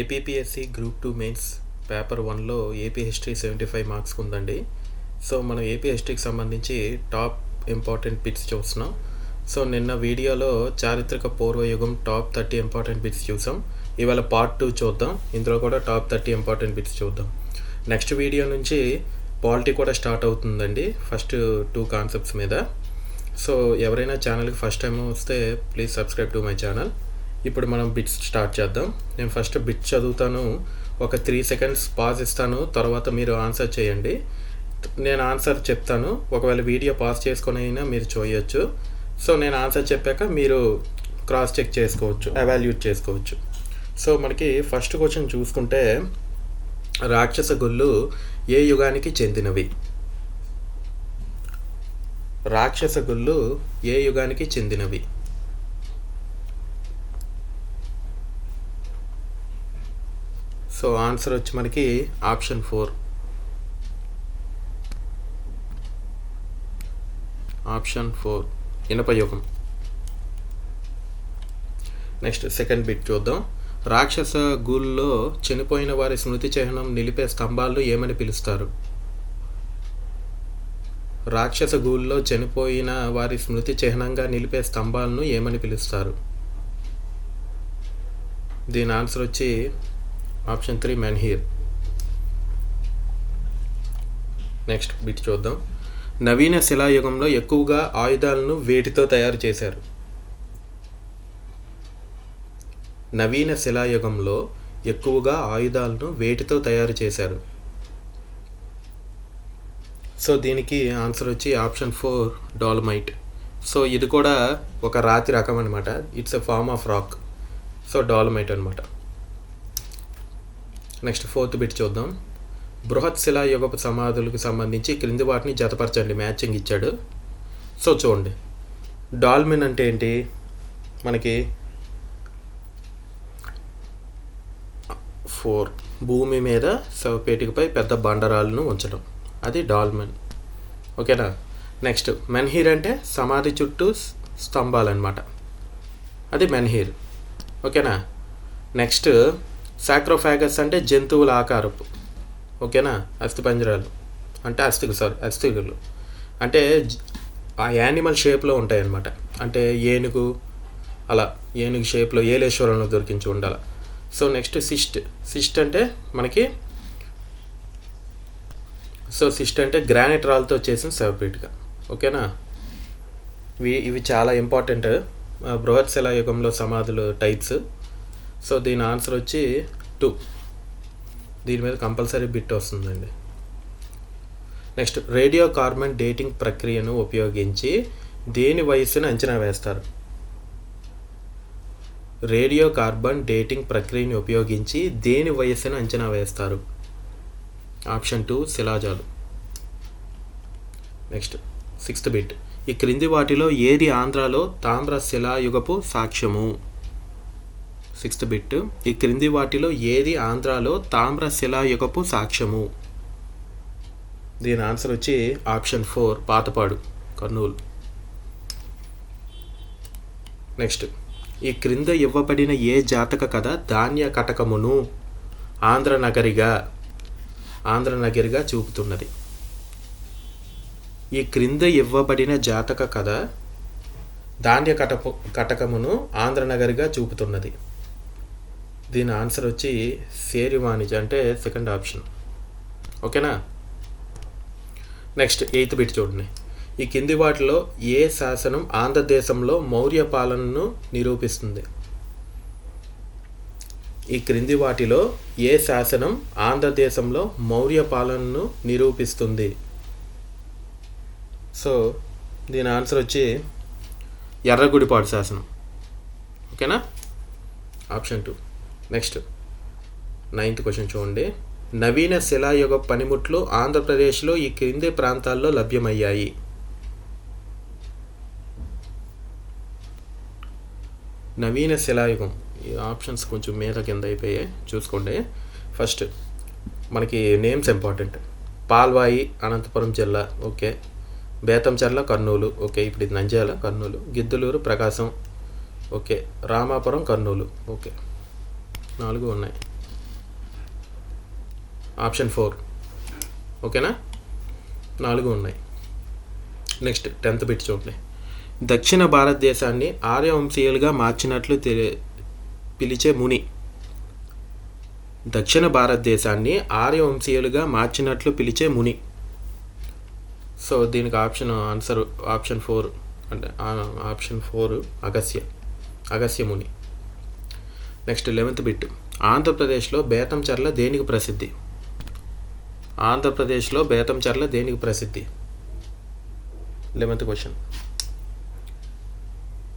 APPSC group two mains paper వన్లో AP history seventy five marks ఉందండి. So మనం AP హిస్టరీకి సంబంధించి టాప్ ఇంపార్టెంట్ బిట్స్ చూస్తున్నాం. సో నిన్న వీడియోలో చారిత్రక పూర్వయుగం టాప్ థర్టీ ఇంపార్టెంట్ బిట్స్ చూసాం. ఇవాళ పార్ట్ టూ చూద్దాం. ఇందులో కూడా టాప్ థర్టీ ఇంపార్టెంట్ బిట్స్ చూద్దాం. నెక్స్ట్ వీడియో నుంచి పాలిటీ కూడా స్టార్ట్ అవుతుందండి. ఫస్ట్ టూ కాన్సెప్ట్స్ మీద. సో ఎవరైనా ఛానల్కి ఫస్ట్ టైం వస్తే please subscribe to my channel ఇప్పుడు మనం బిట్స్ స్టార్ట్ చేద్దాం. నేను ఫస్ట్ బిట్ చదువుతాను. ఒక త్రీ సెకండ్స్ పాజ్ ఇస్తాను. తర్వాత మీరు ఆన్సర్ చేయండి. నేను ఆన్సర్ చెప్తాను. ఒకవేళ వీడియో పాజ్ చేసుకొని అయినా మీరు చూయొచ్చు సో నేను ఆన్సర్ చెప్పాక మీరు క్రాస్ చెక్ చేసుకోవచ్చు. అవాల్యూట్ చేసుకోవచ్చు. సో మనకి ఫస్ట్ క్వశ్చన్ చూసుకుంటే రాక్షస గుళ్ళు ఏ యుగానికి చెందినవి? రాక్షస గుళ్ళు ఏ యుగానికి చెందినవి? సో ఆన్సర్ వచ్చి మనకి option four. Option four. ఇనపయోగం. Next second bit చూద్దాం. రాక్షస గూల్లో చనిపోయిన వారి స్మృతి చిహ్నం నిలిపే స్తంభాలను ఏమని పిలుస్తారు? రాక్షస గూల్లో చనిపోయిన వారి స్మృతి చిహ్నంగా నిలిపే స్తంభాలను ఏమని పిలుస్తారు? దీని ఆన్సర్ వచ్చి option three menhir next bit చూద్దాం. నవీన శిలాయుగంలో ఎక్కువగా ఆయుధాలను వేటితో తయారు చేశారు? నవీన శిలాయుగంలో ఎక్కువగా ఆయుధాలను వేటితో తయారు చేశారు? సో దీనికి ఆన్సర్ వచ్చి ఆప్షన్ ఫోర్ డాల్మైట్. సో ఇది కూడా ఒక రాతి రకం అనమాట it's a form of rock. So dolomite అనమాట నెక్స్ట్ ఫోర్త్ బిట్ చూద్దాం. బృహత్ శిలా యుగపు సమాధులకు సంబంధించి క్రింది వాటిని జతపరచండి. మ్యాచింగ్ ఇచ్చాడు. సో చూడండి. డాల్మిన్ అంటే ఏంటి? మనకి ఫోర్. భూమి మీద శవపేటికపై పెద్ద బండరాలను ఉంచడం. అది డాల్మిన్. ఓకేనా? నెక్స్ట్ మెన్హీర్ అంటే సమాధి చుట్టూ స్తంభాలు అనమాట అది మెన్హీర్. ఓకేనా? నెక్స్ట్ సాక్రోఫాగస్ అంటే జంతువుల ఆకారపు. ఓకేనా? అస్థిపంజరాలు. అంటే అస్థికులు సారీ అస్థికులు అంటే ఆ యానిమల్ షేప్లో ఉంటాయన్నమాట. అంటే ఏనుగు అలా ఏనుగు షేప్లో ఏలేశ్వరంలో దొరికించి ఉండాలి. So next cyst. సిస్ట్ అంటే మనకి సో సిస్ట్ అంటే గ్రానైట్ రాల్తో చేసిన సెపరేట్గా ఓకేనా? ఇవి ఇవి చాలా ఇంపార్టెంట్. బృహత్ శిలా యుగంలో సమాధులు టైప్స్. సో దీని ఆన్సర్ వచ్చి టూ. దీని మీద కంపల్సరీ బిట్ వస్తుందండి. నెక్స్ట్ రేడియో కార్బన్ డేటింగ్ ప్రక్రియను ఉపయోగించి దేని వయస్సును అంచనా వేస్తారు? రేడియో కార్బన్ డేటింగ్ ప్రక్రియను ఉపయోగించి దేని వయస్సును అంచనా వేస్తారు? Option two శిలాజాలు. Next sixth bit. ఈ క్రింది వాటిలో ఏది ఆంధ్రాలో తామ్ర శిలాయుగపు సాక్ష్యము? సిక్స్త్ బిట్ ఈ క్రింది వాటిలో ఏది ఆంధ్రాలో తామ్ర శిలాయుగపు సాక్ష్యము? దీని ఆన్సర్ వచ్చి option four Patapadu Kurnool. Next ఈ క్రింద ఇవ్వబడిన ఏ జాతక కథ ధాన్య కటకమును ఆంధ్రనగరిగా ఆంధ్రనగరిగా చూపుతున్నది? ఈ క్రింద ఇవ్వబడిన జాతక కథ ధాన్య కటపు కటకమును ఆంధ్రనగరిగా చూపుతున్నది. దీని ఆన్సర్ వచ్చి సేరి వాణిజ్య అంటే సెకండ్ ఆప్షన్ ఓకేనా? నెక్స్ట్ ఎయిత్ బిట్ చూడండి. ఈ కింది వాటిలో ఏ శాసనం ఆంధ్రదేశంలో మౌర్య పాలనను నిరూపిస్తుంది? ఈ క్రింది వాటిలో ఏ శాసనం ఆంధ్రదేశంలో మౌర్య పాలనను నిరూపిస్తుంది? సో దీని ఆన్సర్ వచ్చి ఎర్రగుడిపాడు శాసనం. ఓకేనా? Option two next. Ninth question చూడండి. నవీన శిలాయుగ పనిముట్లు ఆంధ్రప్రదేశ్లో ఈ క్రింది ప్రాంతాల్లో లభ్యమయ్యాయి. నవీన శిలాయుగం. ఈ ఆప్షన్స్ కొంచెం మీద కింద అయిపోయాయి. చూసుకోండి. ఫస్ట్ మనకి నేమ్స్ ఇంపార్టెంట్. పాల్వాయి అనంతపురం జిల్లా ఓకే. బేతంచెర్ల కర్నూలు ఓకే. ఇప్పుడు ఇది నంద్యాల కర్నూలు. గిద్దలూరు ప్రకాశం ఓకే. రామాపురం కర్నూలు ఓకే. నాలుగు ఉన్నాయి. ఆప్షన్ ఫోర్ ఓకేనా? నాలుగు ఉన్నాయి. నెక్స్ట్ టెన్త్ బిట్ చూడండి. దక్షిణ భారతదేశాన్ని ఆర్యవంశీయులుగా మార్చినట్లు తెలి- పిలిచే ముని. దక్షిణ భారతదేశాన్ని ఆర్యవంశీయులుగా మార్చినట్లు పిలిచే ముని. సో దీనికి ఆప్షన్ ఆన్సర్ ఆప్షన్ ఫోర్ అంటే ఆప్షన్ ఫోర్ అగస్య. అగస్య ముని. Next eleventh bit. ఆంధ్రప్రదేశ్లో బేతంచెర్ల దేనికి ప్రసిద్ధి? ఆంధ్రప్రదేశ్లో బేతంచెర్ల దేనికి ప్రసిద్ధి? Eleventh question.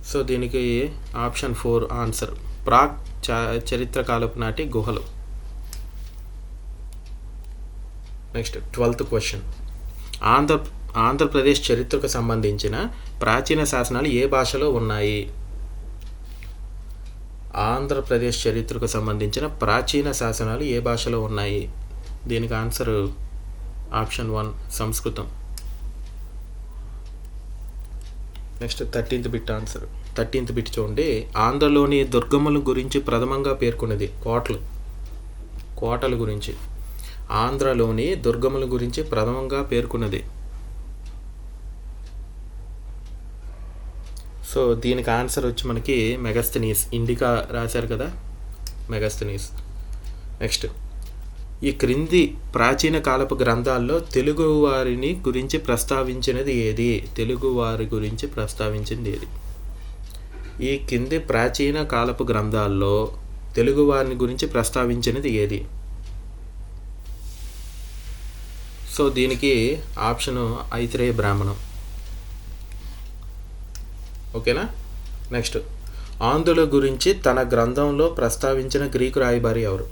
సో దీనికి ఆప్షన్ ఫోర్ ఆన్సర్. ప్రాక్ చ- చరిత్ర కాలపు నాటి గుహలు. Next twelfth question. Andhra Andhra Pradesh చరిత్రకు సంబంధించిన ప్రాచీన శాసనాలు ఏ భాషలో ఉన్నాయి? ఆంధ్రప్రదేశ్ చరిత్రకు సంబంధించిన ప్రాచీన శాసనాలు ఏ భాషలో ఉన్నాయి? దీనికి ఆన్సర్ ఆప్షన్ వన్ సంస్కృతం. Next thirteenth bit answer. Thirteenth bit చూడండి. ఆంధ్రలోని దుర్గముల గురించి ప్రథమంగా పేర్కొన్నది కోటలు. కోటల గురించి. ఆంధ్రలోని దుర్గముల గురించి ప్రథమంగా పేర్కొన్నది సో దీనికి ఆన్సర్ వచ్చి మనకి మెగస్తనీస్ ఇండికా రాశారు కదా? Megasthenes next. ఈ క్రింది ప్రాచీన కాలపు గ్రంథాల్లో తెలుగు వారిని గురించి ప్రస్తావించినది ఏది? తెలుగు వారి గురించి ప్రస్తావించింది ఏది? ఈ కింది ప్రాచీన కాలపు గ్రంథాల్లో తెలుగు వారిని గురించి ప్రస్తావించినది ఏది? సో దీనికి ఆప్షన్ ఐతిరేయ బ్రాహ్మణం. ఓకేనా? నెక్స్ట్. ఆంధ్రుల గురించి తన గ్రంథంలో ప్రస్తావించిన గ్రీకు రాయబారి ఎవరు?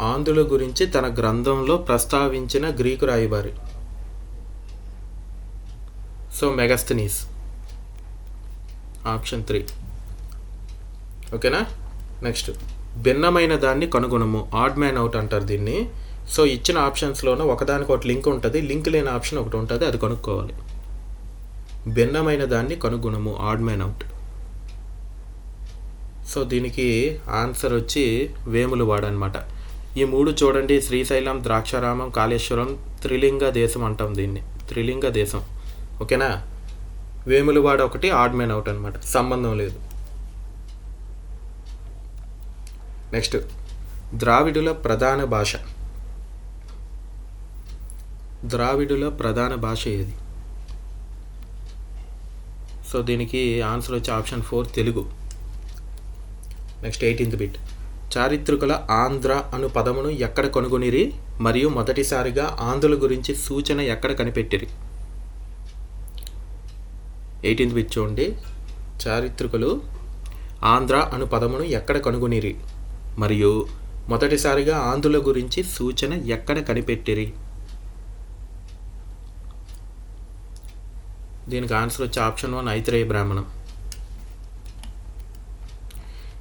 ఆంధ్రుల గురించి తన గ్రంథంలో ప్రస్తావించిన గ్రీకు రాయబారి. So Megasthenes option three. ఓకేనా? నెక్స్ట్. భిన్నమైన దాన్ని కనుగొనము. ఆడ్ మ్యాన్ అవుట్ అంటారు దీన్ని. సో ఇచ్చిన ఆప్షన్స్లోనే ఒకదానికి ఒకటి లింక్ ఉంటుంది. లింక్ లేని ఆప్షన్ ఒకటి ఉంటుంది. అది కనుక్కోవాలి. భిన్నమైన దాన్ని కనుగొనము. ఆడ్ మ్యాన్ అవుట్ సో దీనికి ఆన్సర్ వచ్చి వేములవాడ అనమాట ఈ మూడు చూడండి. శ్రీశైలం ద్రాక్షారామం కాళేశ్వరం త్రిలింగ దేశం అంటాం దీన్ని. త్రిలింగ దేశం. ఓకేనా? వేములవాడ ఒకటి ఆడ్ మ్యాన్ అవుట్ అనమాట. సంబంధం లేదు. నెక్స్ట్ ద్రావిడుల ప్రధాన భాష. ద్రావిడుల ప్రధాన భాష ఏది? సో దీనికి ఆన్సర్ వచ్చి option four Telugu. Next eighteenth bit చారిత్రకుల Andhra అను పదమును ఎక్కడ కనుగొనిరి? మరియు మొదటిసారిగా ఆంధ్రుల గురించి సూచన ఎక్కడ కనిపెట్టిరి? ఎయిటీన్త్ బిట్ చూడండి. చారిత్రకులు ఆంధ్ర అను పదమును ఎక్కడ కనుగొనిరి? మరియు మొదటిసారిగా ఆంధ్రుల గురించి సూచన ఎక్కడ కనిపెట్టిరి? దీనికి ఆన్సర్ వచ్చే ఆప్షన్ వన్ ఐతిరేయ బ్రాహ్మణం.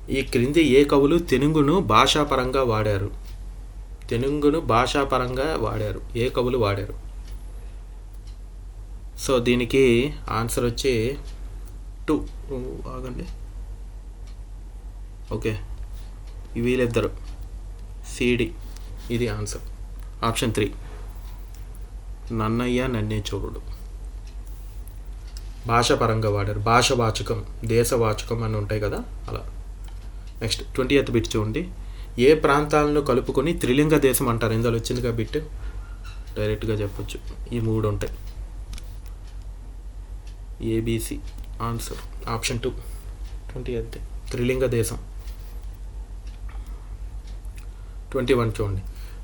ఈ క్రింది ఏ కవులు తెలుగును భాషాపరంగా వాడారు? తెలుగును భాషాపరంగా వాడారు. ఏ కవులు వాడారు? సో దీనికి ఆన్సర్ వచ్చి టూ. ఆగండి. ఓకే. వీళ్ళిద్దరు. సిడి. ఇది ఆన్సర్. Option three. నన్నయ్య నన్నే చూడు భాషాపరంగా వాడారు. భాష వాచకం దేశవాచకం అని ఉంటాయి కదా అలా. నెక్స్ట్ ట్వంటీ ఎత్ బిట్ చూడండి. ఏ ప్రాంతాలను కలుపుకొని త్రిలింగ దేశం అంటారు? ఇందులో వచ్చిందిగా బిట్. డైరెక్ట్గా చెప్పొచ్చు. ఈ మూడు ఉంటాయి. A B C answer. Option two. Twenty eighth Trilinga Desam. Twenty one చూడండి.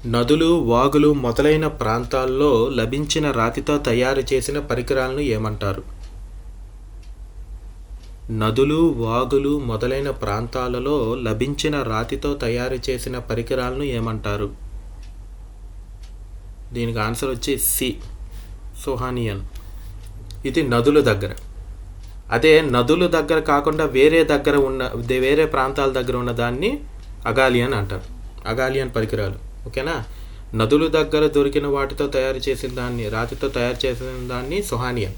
నదులు వాగులు మొదలైన ప్రాంతాల్లో లభించిన రాతితో తయారు చేసిన పరికరాలను ఏమంటారు? నదులు వాగులు మొదలైన ప్రాంతాలలో లభించిన రాతితో తయారు చేసిన పరికరాలను ఏమంటారు? దీనికి ఆన్సర్ వచ్చి సి. సోహానియన్. ఇది నదుల దగ్గర. అదే నదుల దగ్గర కాకుండా వేరే దగ్గర ఉన్న వేరే ప్రాంతాల దగ్గర ఉన్న దాన్ని అగాలియన్ అంటారు. అగాలియన్ పరికరాలు. ఓకేనా? నదుల దగ్గర దొరికిన వాటితో తయారు చేసిన దాన్ని రాతితో తయారు చేసిన దాన్ని సొహానియన్.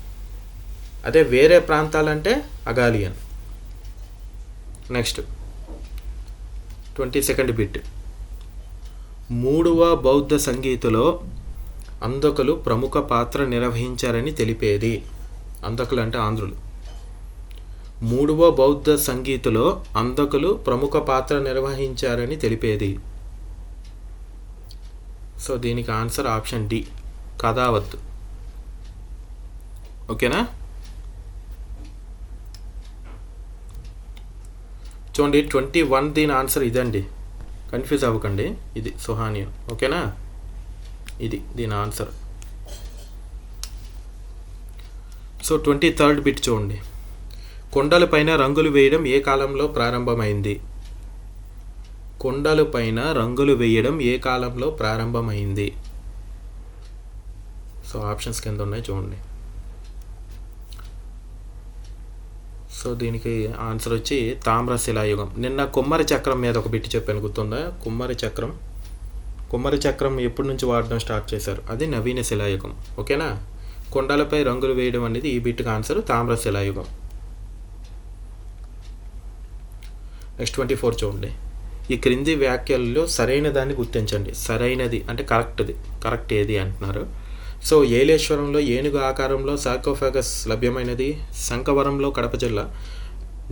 అదే వేరే ప్రాంతాలంటే అగాలియన్. నెక్స్ట్. Twenty second bit. మూడవ బౌద్ధ సంగీతలో అందకులు ప్రముఖ పాత్ర నిర్వహించారని తెలిపేది. అందకులు అంటే ఆంధ్రులు. మూడవ బౌద్ధ సంగీతలో అందకులు ప్రముఖ పాత్ర నిర్వహించారని తెలిపేది. సో దీనికి ఆన్సర్ ఆప్షన్ డి. కథావత్ ఓకేనా? చూడండి ట్వంటీ వన్ దీని ఆన్సర్ ఇదండి. కన్ఫ్యూజ్ అవ్వకండి. ఇది సుహానియా. ఓకేనా? ఇది దీని answer. So twenty third bit చూడండి. కొండలపైన రంగులు వేయడం ఏ కాలంలో ప్రారంభమైంది? కొండలపైన రంగులు వేయడం ఏ కాలంలో ప్రారంభమైంది? సో ఆప్షన్స్ కింద ఉన్నాయి చూడండి. సో దీనికి ఆన్సర్ వచ్చి తామ్ర శిలాయుగం. నిన్న కుమ్మరి చక్రం మీద ఒక బిట్టి చెప్పాను గుర్తుందా? కుమ్మరి చక్రం. కుమ్మరి చక్రం ఎప్పటి నుంచి వాడడం స్టార్ట్ చేశారు? అది నవీన శిలాయుగం. ఓకేనా? కొండలపై రంగులు వేయడం అనేది ఈ బిట్కి ఆన్సర్ తామ్ర శిలాయుగం. నెక్స్ట్ ట్వంటీ ఫోర్ చూడండి. ఈ క్రింది వ్యాఖ్యల్లో సరైన దాన్ని గుర్తించండి. సరైనది అంటే కరెక్ట్ది కరెక్ట్ ఏది అంటున్నారు? సో ఏలేశ్వరంలో ఏనుగు ఆకారంలో సార్కోఫాగస్ లభ్యమైనది శంఖవరంలో కడప జిల్లా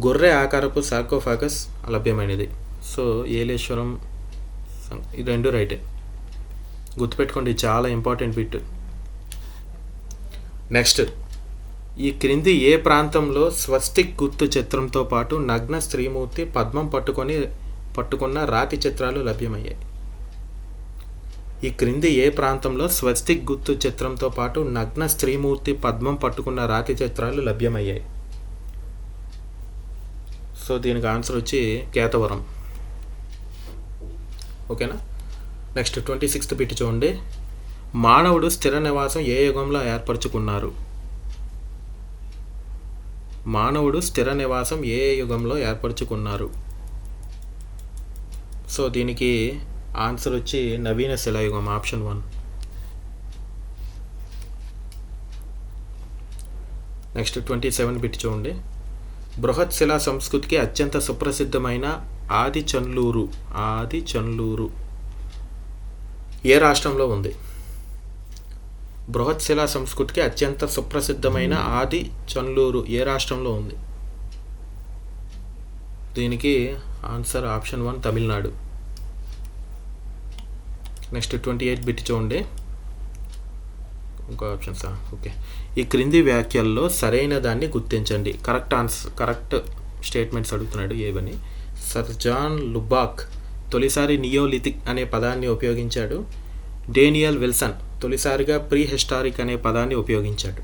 గొర్రె ఆకారపు సార్కోఫాగస్ లభ్యమైనది. సో ఏలేశ్వరం ఈ రెండు రైటే గుర్తుపెట్టుకోండి చాలా ఇంపార్టెంట్ బిట్ నెక్స్ట్ ఈ క్రింది ఏ ప్రాంతంలో స్వస్తిక్ గుర్తు చిత్రంతో పాటు నగ్న స్త్రీమూర్తి పద్మం పట్టుకొని పట్టుకున్న రాతి చిత్రాలు లభ్యమయ్యాయి? ఈ క్రింది ఏ ప్రాంతంలో స్వస్తిక్ గుర్తు చిత్రంతో పాటు నగ్న స్త్రీమూర్తి పద్మం పట్టుకున్న రాతి చిత్రాలు లభ్యమయ్యాయి? సో దీనికి ఆన్సర్ వచ్చి కేతవరం. ఓకేనా? నెక్స్ట్ ట్వంటీ సిక్స్త్ పెట్టి చూడండి. మానవుడు స్థిర నివాసం ఏ యుగంలో ఏర్పరచుకున్నారు? మానవుడు స్థిర నివాసం ఏ యుగంలో ఏర్పరచుకున్నారు? సో దీనికి ఆన్సర్ వచ్చి నవీన శిలాయుగం option one next twenty seven bit చూడండి. బృహత్ శిలా సంస్కృతికి అత్యంత సుప్రసిద్ధమైన ఆది చన్లూరు ఆది చన్లూరు ఏ రాష్ట్రంలో ఉంది? బృహత్ శిలా సంస్కృతికి అత్యంత సుప్రసిద్ధమైన ఆది చన్లూరు ఏ రాష్ట్రంలో ఉంది? దీనికి answer option one Tamil Nadu. Next twenty eight bit చూడండి. ఇంకో ఆప్షన్ సార్ ఓకే. ఈ క్రింది వ్యాఖ్యల్లో సరైన దాన్ని గుర్తించండి. కరెక్ట్ ఆన్సర్ కరెక్ట్ స్టేట్మెంట్స్ అడుగుతున్నాడు ఏవని. సర్ జాన్ లుబాక్ తొలిసారి నియోలిథిక్ అనే పదాన్ని ఉపయోగించాడు. డేనియల్ విల్సన్ తొలిసారిగా ప్రీ హిస్టారిక్ అనే పదాన్ని ఉపయోగించాడు.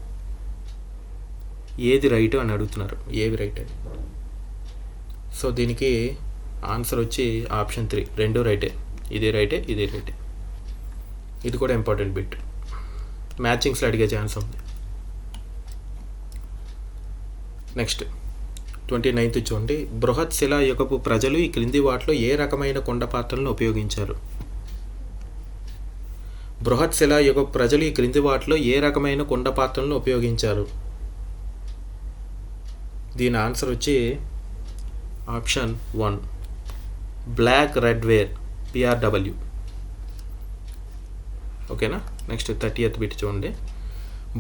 ఏది రైట్ అని అడుగుతున్నారు. ఏవి రైట్ అని. సో దీనికి ఆన్సర్ వచ్చి ఆప్షన్ త్రీ రెండు రైటే. ఇది రైటే ఇది రైటే. ఇది కూడా ఇంపార్టెంట్ బిట్ మ్యాచింగ్స్లో అడిగే ఛాన్స్ ఉంది. నెక్స్ట్ ట్వంటీ నైన్త్ చూడండి. బృహత్ శిలా యుగపు ప్రజలు ఈ క్రింది వాటిలో ఏ రకమైన కొండ పాత్రలను ఉపయోగించారు? బృహత్ శిలా యుగ ప్రజలు ఈ క్రింది వాటిలో ఏ రకమైన కొండ పాత్రలను ఉపయోగించారు? దీని ఆన్సర్ వచ్చి option one black red ware P R W ఓకేనా? నెక్స్ట్ థర్టీ ఎత్ బిట్ చూడండి.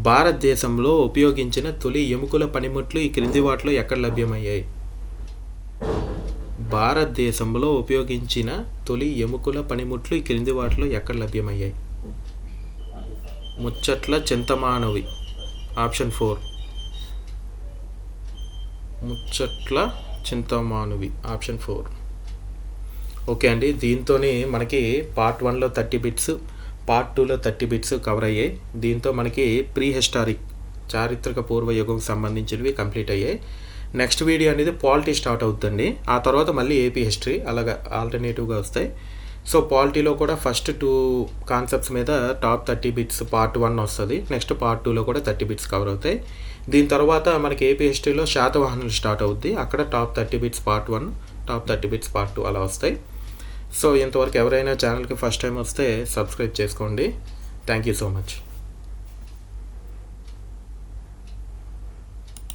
భారతదేశంలో ఉపయోగించిన తొలి ఎముకల పనిముట్లు ఈ క్రింది వాటిలో ఎక్కడ లభ్యమయ్యాయి? భారతదేశంలో ఉపయోగించిన తొలి ఎముకల పనిముట్లు ఈ క్రింది వాటిలో ఎక్కడ లభ్యమయ్యాయి? Muchatla Chintamanavi. Option four Muchatla Chintamanavi. Option four okay అండి దీంతోనే మనకి పార్ట్ వన్లో థర్టీ బిట్స్ పార్ట్ టూలో థర్టీ బిట్స్ కవర్ అయ్యాయి. దీంతో మనకి ప్రీ హిస్టారిక్ చారిత్రక పూర్వయుగం సంబంధించినవి కంప్లీట్ అయ్యాయి. నెక్స్ట్ వీడియో అనేది పాలిటీ స్టార్ట్ అవుతుంది ఆ తర్వాత మళ్ళీ ఏపీ హిస్టరీ అలాగా ఆల్టర్నేటివ్గా వస్తాయి. సో పాలిటీలో కూడా ఫస్ట్ టూ కాన్సెప్ట్స్ మీద top thirty bits part one వస్తుంది. నెక్స్ట్ పార్ట్ టూలో కూడా థర్టీ బిట్స్ కవర్ అవుతాయి. దీని తర్వాత మనకి ఏపీ హిస్టరీలో శాతవాహనులు స్టార్ట్ అవుద్ది. అక్కడ top thirty bits part one top thirty bits part two అలా వస్తాయి. సో ఇంతవరకు ఎవరైనా ఛానల్కి ఫస్ట్ టైం వస్తే సబ్స్క్రైబ్ చేసుకోండి. Thank you so much.